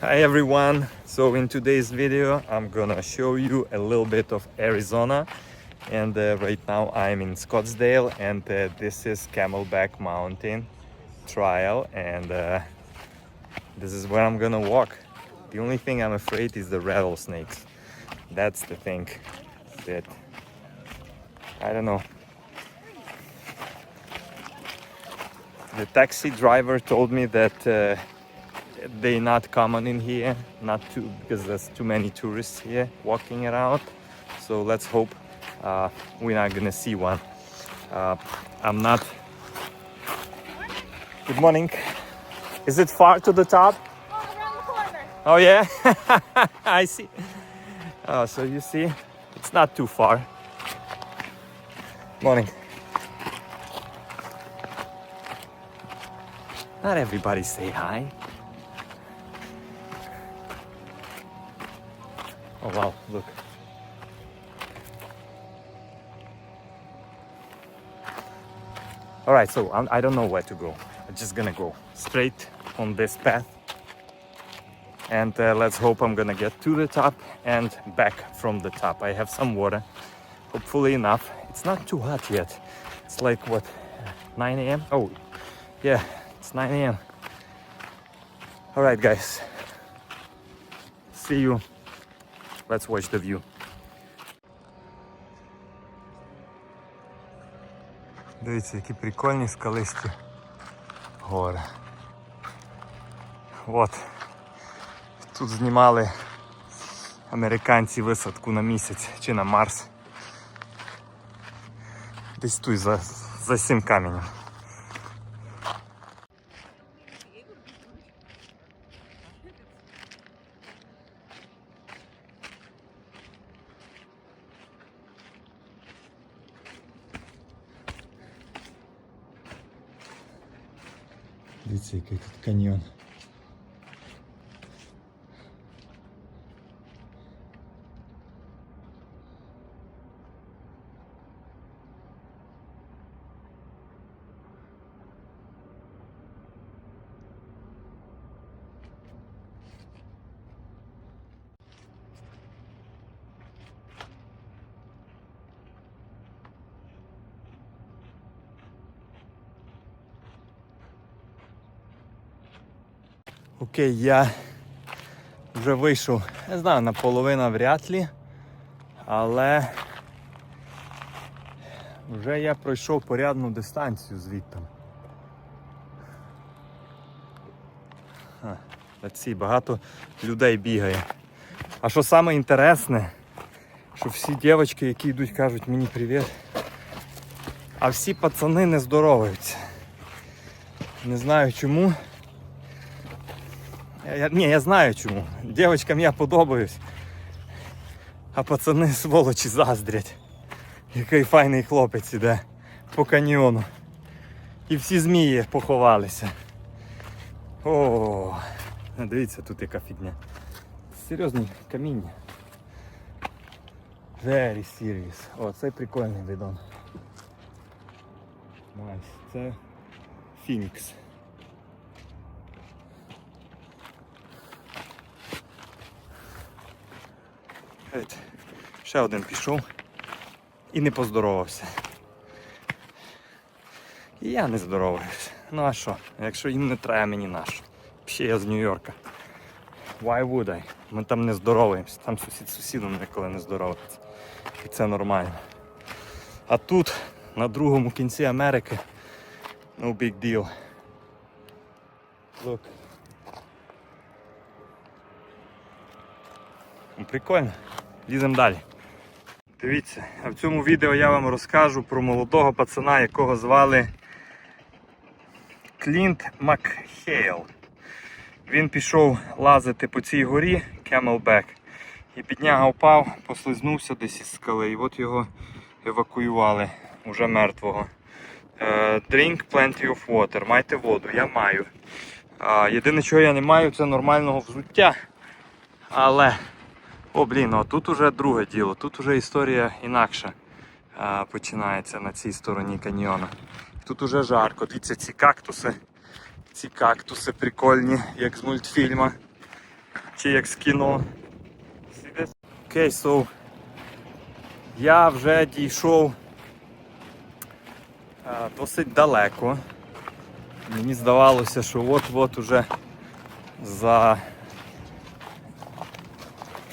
Hi everyone! So in today's video I'm gonna show you a little bit of Arizona and uh, right now I'm in Scottsdale and uh, this is Camelback Mountain Trial and uh, this is where I'm gonna walk. The only thing I'm afraid is the rattlesnakes. That's the thing that I don't know. The taxi driver told me that uh, they not common in here, not too because there's too many tourists here walking around. So let's hope uh, we're not gonna see one. Uh, I'm not. Good morning. Is it far to the top? Oh, around the corner. Oh yeah, I see. Oh, so you see, it's not too far. Morning. Not everybody say hi. Wow, look. All right, so I'm, I don't know where to go. I'm just gonna go straight on this path and uh, let's hope I'm gonna get to the top and back from the top. I have some water, hopefully enough. It's not too hot yet. It's like what, 9 a.m. Oh, yeah, it's 9 a.m. All right, guys. See you. Let's watch the view. Дивіться, які прикольні скалисті гори. От. Тут знімали американці висадку на місяць чи на Марс. Десь тут за, за цим каменем. Дивіться, який тут каньйон. Окей, я вже вийшов, не знаю, наполовину вряд ли, але вже я пройшов порядну дистанцію звідти. Ці багато людей бігає. А що саме інтересне, що всі дівчатки, які йдуть, кажуть мені привіт, а всі пацани не здороваються. Не знаю чому. Я, ні, я знаю чому. Дівчаткам я подобаюсь. А пацани сволочі заздрять. Який файний хлопець іде по каньйону. І всі змії поховалися. О, дивіться, тут яка фігня. Серйозні каміння. Very serious. О, це прикольний видон. Найс. Це Фінікс. Ще один пішов і не поздоровався. І я не здороваюся. Ну а що? Якщо їм не треба, мені нащо. Ще я з Нью-Йорка. Why would I? Ми там не здороваємося. Там сусід з сусідом ніколи не здоровається. І це нормально. А тут, на другому кінці Америки, no big deal. Look. Прикольно. Їдемо далі. Дивіться, а в цьому відео я вам розкажу про молодого пацана, якого звали Клінт Макхейл. Він пішов лазити по цій горі Camelback. І підняга впав, послизнувся десь із скали. І от його евакуювали уже мертвого. Е, Drink plenty of water. Майте воду, я маю. Єдине, чого я не маю, це нормального взуття. Але о, блін, а тут уже друге діло. Тут уже історія інакша а, починається на цій стороні каньйона. Тут уже жарко. Дивіться, ці кактуси. Ці кактуси прикольні, як з мультфільма. чи як з кіно. Окей, okay, so я вже дійшов а, досить далеко. Мені здавалося, що от-от уже за,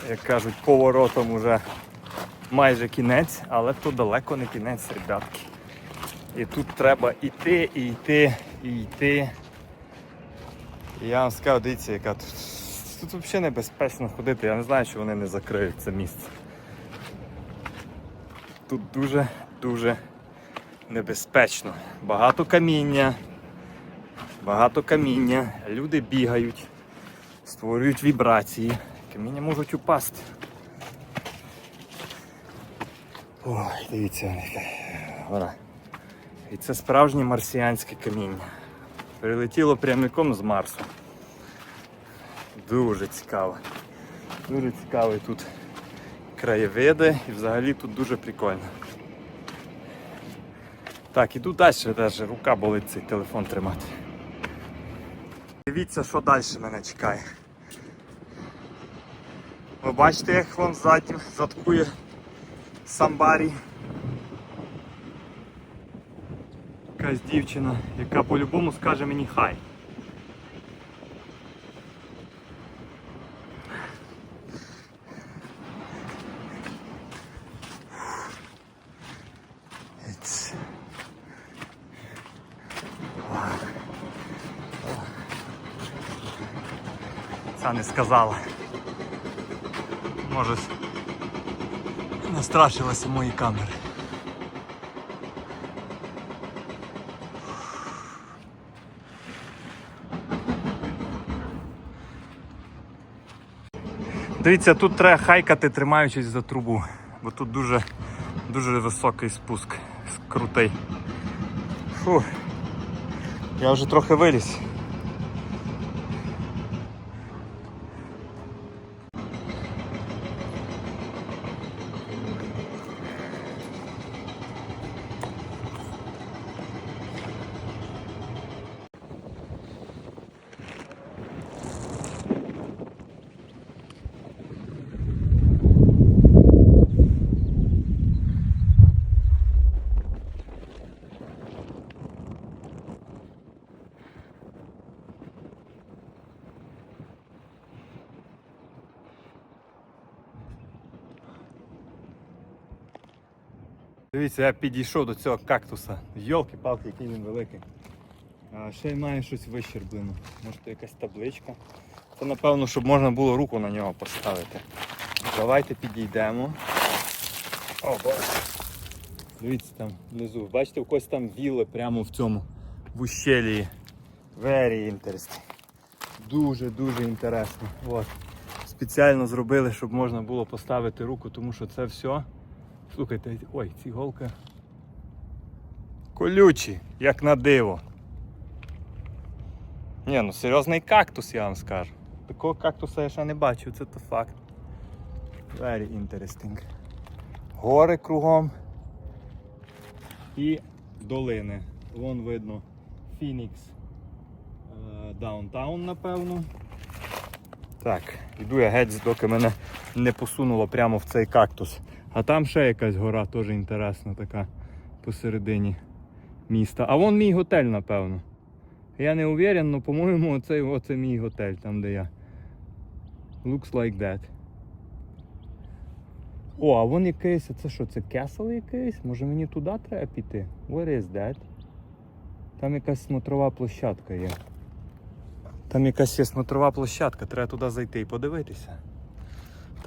як кажуть, поворотом уже майже кінець, але то далеко не кінець, ребятки. І тут треба йти, і йти, і йти. Я вам скажу, дивіться, яка тут. Тут взагалі небезпечно ходити, я не знаю, що вони не закриють це місце. Тут дуже-дуже небезпечно. Багато каміння. Багато каміння. Люди бігають, створюють вібрації. Каміння можуть упасти. Ой, дивіться, гора. І це справжнє марсіанське каміння. Прилетіло прямиком з Марсу. Дуже цікаво. Дуже цікаві тут краєвиди і взагалі тут дуже прикольно. Так, іду далі, навіть рука болить цей телефон тримати. Дивіться, що далі мене чекає. Ви бачите, як вон ззаді заткує самбарі. Якась дівчина, яка по-любому скаже мені хай. Ця не сказала. Може настрашилася мої камери. Дивіться, тут треба хайкати, тримаючись за трубу, бо тут дуже, дуже високий спуск, крутий. Фу. Я вже трохи виліз. Дивіться, я підійшов до цього кактуса. Йолки-палки, який він великий. А ще й має щось вищерблено. Може це якась табличка. Це напевно, щоб можна було руку на нього поставити. Давайте підійдемо. О, боже. Дивіться там внизу. Бачите, у когось там віли прямо в цьому в ущелії. Very interesting. Дуже-дуже інтересно. От. Спеціально зробили, щоб можна було поставити руку, тому що це все. Слухайте, ой, ці голки. Колючі, як на диво. Ні, ну серйозний кактус, я вам скажу. Такого кактуса я ще не бачив, це то факт. Very interesting. Гори кругом і долини. Вон видно Фінікс Даунтаун, напевно. Так, іду я геть, доки мене не посунуло прямо в цей кактус. А там ще якась гора теж інтересна така посередині міста. А вон мій готель, напевно. Я не уверен, але по-моєму оцей, оце мій готель, там де я. Looks like that. О, а вон якийсь, це що, це кесл якийсь? Може мені туди треба піти? Where is that? Там якась смотрова площадка є. Там якась є смотрова площадка, треба туди зайти і подивитися.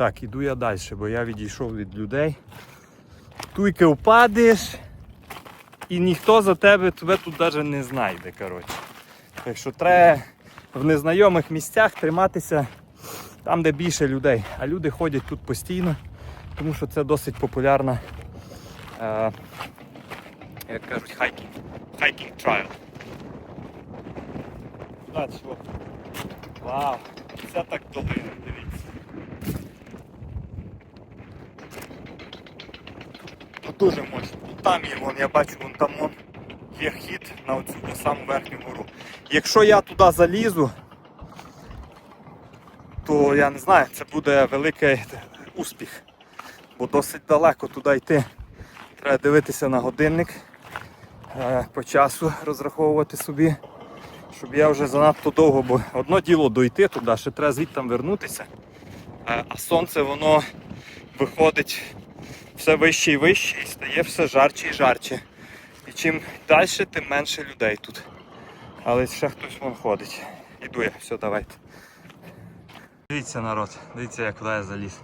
Так, іду я далі, бо я відійшов від людей. Туйки впадеш і ніхто за тебе тебе тут навіть не знайде. коротше. Так що треба в незнайомих місцях триматися там, де більше людей. А люди ходять тут постійно, тому що це досить популярна, е, як кажуть, хайкінг. Хайкінг трайл. Вау, це так долина, дивіться. Дуже мощно. Там є, вон, я бачу, вон там вон є хід на оцю на саму верхню гору. Якщо я туди залізу, то я не знаю, це буде великий успіх. Бо досить далеко туди йти. Треба дивитися на годинник, е, по часу розраховувати собі, щоб я вже занадто довго, бо одно діло дойти туди, ще треба звідти вернутися. Е, А сонце воно виходить все вище і вище і стає все жарче і жарче. І чим далі, тим менше людей тут. Але ще хтось вон ходить. Іду я, все, давайте. Дивіться народ, дивіться, як куди я заліз.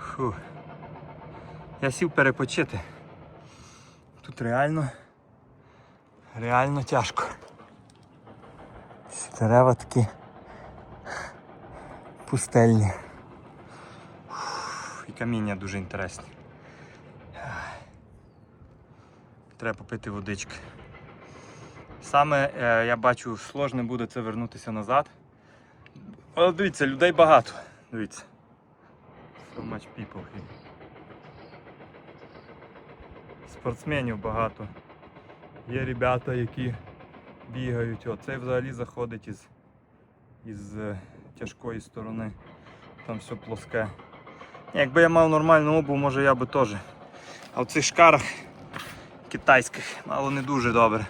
Фу. Я сів перепочити. Тут реально, реально тяжко. Ці дерева такі пустельні. Каміння дуже інтересні. Треба попити водички. Саме е, я бачу, сложно буде це вернутися назад. Але дивіться, людей багато. Дивіться. So much people here. Спортсменів багато. Є ребята, які бігають. О, взагалі заходить із, із е, тяжкої сторони. Там все плоске. Якби я мав нормальну обув, може я би теж. А в цих шкарах китайських мало не дуже добре.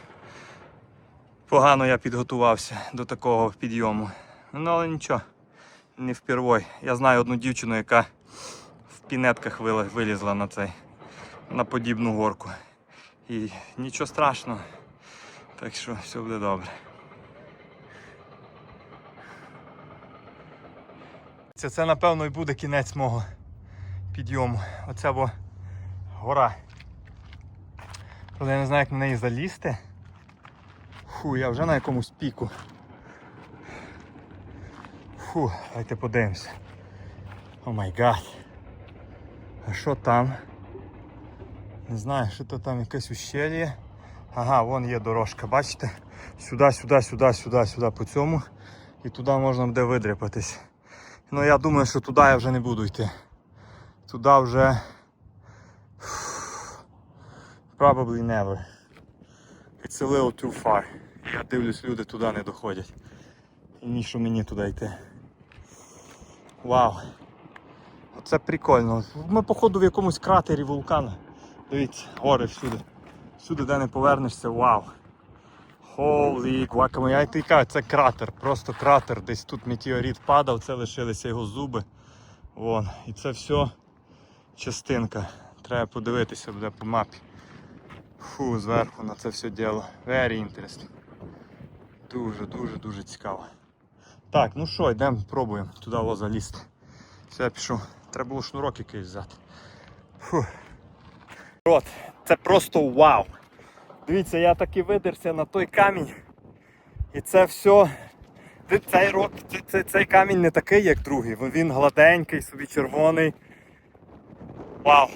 Погано я підготувався до такого підйому. Ну але нічого, не впервой. Я знаю одну дівчину, яка в пінетках вилізла на цей, на подібну горку. І нічого страшного. Так що все буде добре. Це, це напевно і буде кінець мого підйому. Оце бо гора. Але я не знаю, як на неї залізти. Фу, я вже на якомусь піку. Фу, давайте подивимося. О май гад. А що там? Не знаю, що то там якесь ущельє. Ага, вон є дорожка, бачите? Сюди, сюди, сюди, сюди, сюди по цьому. І туди можна буде видряпатись. Ну я думаю, що туди я вже не буду йти. Туди вже. Probably never. It's a little too far. Я дивлюсь, люди туди не доходять. І ні, що мені туди йти. Вау. Оце прикольно. Ми походу в якомусь кратері вулкана. Дивіться, гори всюди. Всюди, де не повернешся, вау. Holy guacamole. Я й кажу, це кратер, просто кратер. Десь тут метеорит падав, це лишилися його зуби. Вон. І це все частинка. Треба подивитися буде по мапі. Фу, зверху на це все діло. Very interesting. Дуже, дуже, цікаво. Так, ну що, йдемо, пробуємо туди о, залізти. Все, пішов. Треба було шнурок якийсь взяти. Фу. От, це просто вау. Дивіться, я таки видерся на той камінь. І це все. Цей, рок, цей, цей, камінь не такий, як другий. Він гладенький, собі червоний. Вау!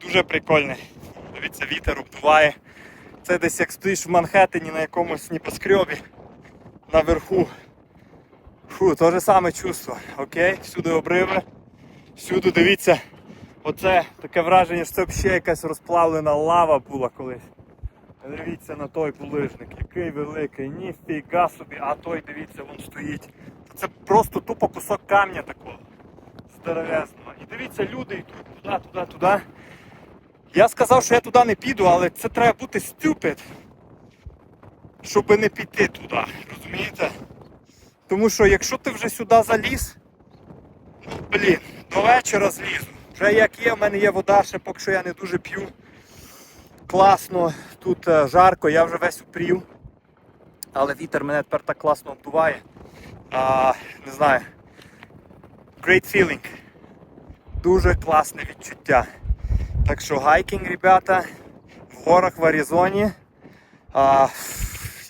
Дуже прикольний. Дивіться, вітер обдуває. Це десь як стоїш в Манхеттені на якомусь небоскребі наверху. Фу, то же саме чувство. Окей, всюди обриви, всюди дивіться. Оце таке враження, що це взагалі якась розплавлена лава була колись. Дивіться на той булижник, який великий, ніфіга собі, а той дивіться, вон стоїть. Це просто тупо кусок камня такого. Здоровезного. І дивіться, люди йдуть туди, туди, туди. Я сказав, що я туди не піду, але це треба бути stupid, щоб не піти туди. Розумієте? Тому що якщо ти вже сюди заліз, ну блін, до вечора злізу. Вже як є, в мене є вода, ще поки що я не дуже п'ю. Класно, тут е, жарко, я вже весь упрів. Але вітер мене тепер так класно обдуває. А, не знаю. Great feeling. Дуже класне відчуття. Так що гайкінг, ребята, в горах в Аризоні. А,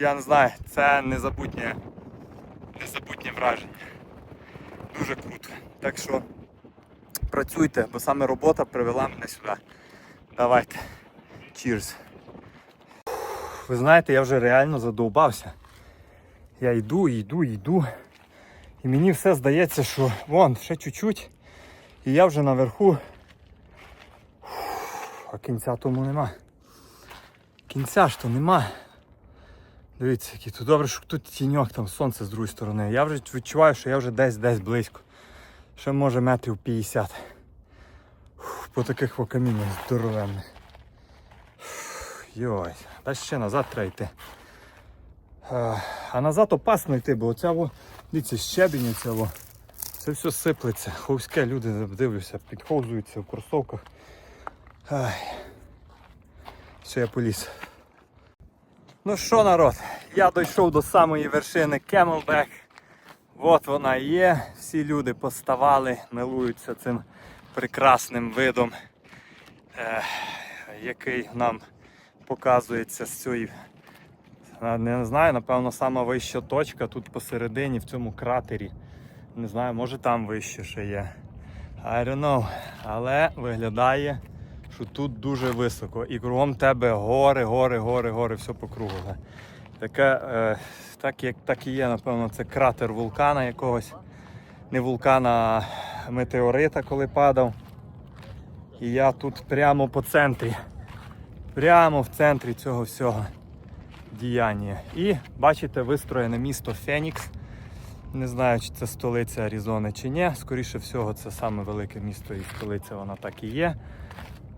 я не знаю, це незабутнє, незабутнє враження. Дуже круто. Так що працюйте, бо саме робота привела мене сюди. Давайте. Cheers. Ви знаєте, я вже реально задовбався. Я йду, йду, йду. І мені все здається, що вон, ще чуть-чуть. І я вже наверху. А кінця тому нема. Кінця ж то нема. Дивіться, який тут добре, що тут тіньок, там сонце з другої сторони. Я вже відчуваю, що я вже десь десь близько. Ще може метрів 50. Фух, По таких каміннях здоровенних. Йой, та ще назад треба йти. Е, А назад опасно йти, бо оця во, дивіться, щебінь оця во. Це все сиплеться. Ховське люди дивлюся, підховзуються в кросовках. Ай. Все, я поліз. Ну що, народ, я дійшов до самої вершини Camelback. От вона є. Всі люди поставали, милуються цим прекрасним видом, е, який нам показується з цієї. Не знаю, напевно, сама вища точка тут посередині в цьому кратері. Не знаю, може там вище ще є. I don't know. Але виглядає, що тут дуже високо. І кругом тебе гори, гори, гори, гори, все по кругу. Таке, е, так, як, так і є, напевно, це кратер вулкана якогось. Не вулкана, а метеорита, коли падав. І я тут прямо по центрі. Прямо в центрі цього всього діяння. І бачите, вистроєне місто Фенікс. Не знаю, чи це столиця Аризони чи ні. Скоріше всього, це саме велике місто і столиця вона так і є.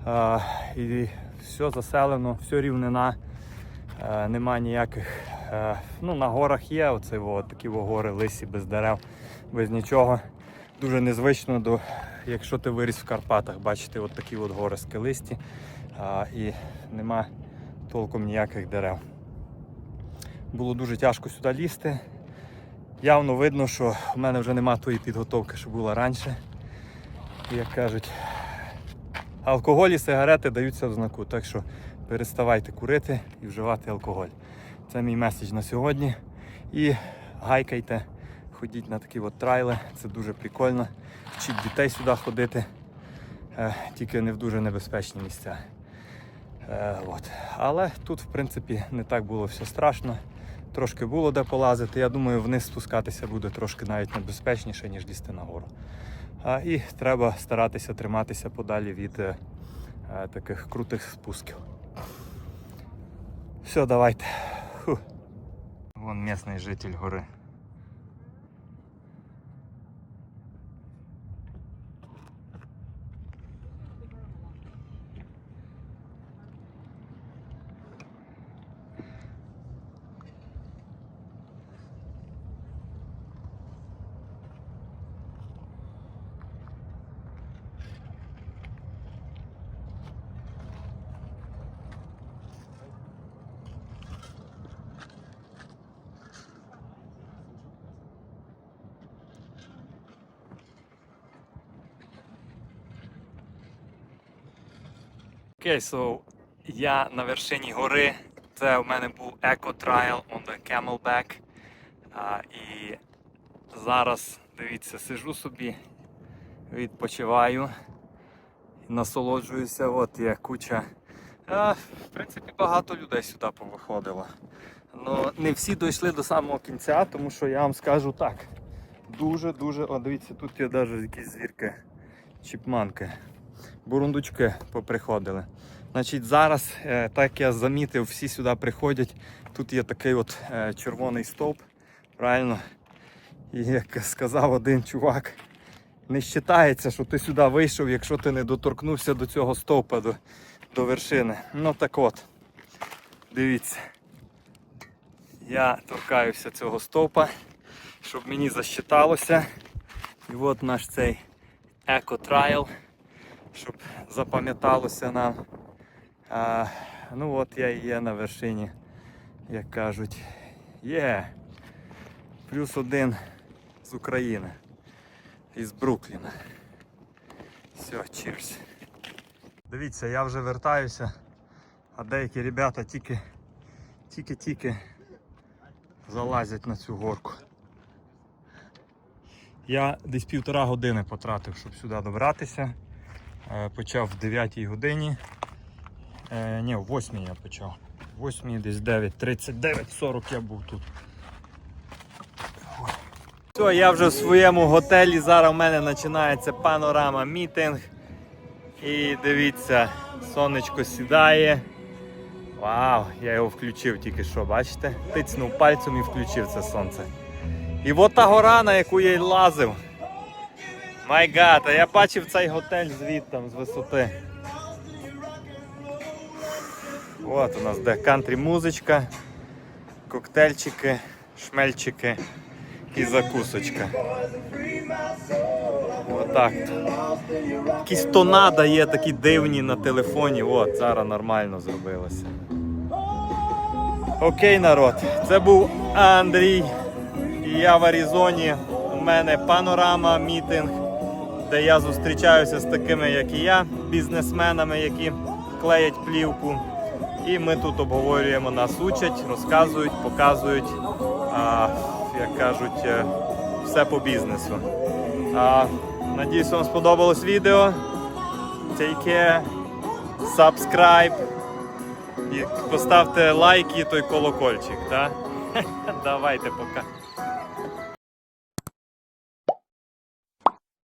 А, і все заселено, все рівнина. Е, нема ніяких. е, ну, на горах є оце, во, такі во гори, лисі без дерев, без нічого. Дуже незвично, до, якщо ти виріс в Карпатах, бачите, от такі от гори скелисті а, і нема толком ніяких дерев. Було дуже тяжко сюди лізти. Явно видно, що в мене вже нема тої підготовки, що була раніше. І, Як кажуть, алкоголь і сигарети даються в знаку. Так що переставайте курити і вживати алкоголь. Це мій меседж на сьогодні. І гайкайте, ходіть на такі от трайли, це дуже прикольно. Вчіть дітей сюди ходити, е, тільки не в дуже небезпечні місця. Е, от. Але тут, в принципі, не так було все страшно. Трошки було де полазити. Я думаю, вниз спускатися буде трошки навіть небезпечніше, ніж лізти нагору. А, і треба старатися триматися подалі від е, е, таких крутих спусків. Все, давайте. Фу. Вон місний житель гори. Окей, okay, so я на вершині гори. Це у мене був Trial on the Camelback. А, і зараз, дивіться, сижу собі, відпочиваю насолоджуюся. От є куча. А, в принципі, багато людей сюди повиходило. Ну, не всі дійшли до самого кінця, тому що я вам скажу так. Дуже-дуже, о, дивіться, тут є навіть якісь звірки, чіпманки бурундучки поприходили. Значить, зараз, е, так я замітив, всі сюди приходять. Тут є такий от е, червоний стовп, правильно? І як сказав один чувак, не вважається, що ти сюди вийшов, якщо ти не доторкнувся до цього стовпа, до, до вершини. Ну так от, дивіться. Я торкаюся цього стовпа, щоб мені засчиталося. І от наш цей еко-трайл щоб запам'яталося нам. А, ну от я і є на вершині, як кажуть. Є. Плюс один з України. Із Брукліна. Все, cheers. Дивіться, я вже вертаюся, а деякі ребята тільки тільки-тільки залазять на цю горку. Я десь півтора години потратив, щоб сюди добратися. Е, Почав в 9 годині. Е, ні, в 8 я почав. В 8 десь 9, 39, 40 я був тут. Все, я вже в своєму готелі. Зараз в мене починається панорама мітинг. І дивіться, сонечко сідає. Вау, я його включив тільки що, бачите? Тицнув пальцем і включив це сонце. І от та гора, на яку я й лазив. Май гад, а я бачив цей готель звідтам, з висоти. От у нас де кантрі музичка, коктейльчики, шмельчики і закусочка. Отак. Якісь тонада є такі дивні на телефоні. От, зараз нормально зробилося. Окей, народ, це був Андрій. І я в Аризоні. У мене панорама мітинг, де я зустрічаюся з такими, як і я, бізнесменами, які клеять плівку. І ми тут обговорюємо, нас учать, розказують, показують, а, як кажуть, е, все по бізнесу. А, надіюсь, вам сподобалось відео. Take care, subscribe. І поставте лайк і той колокольчик. Да? Давайте пока.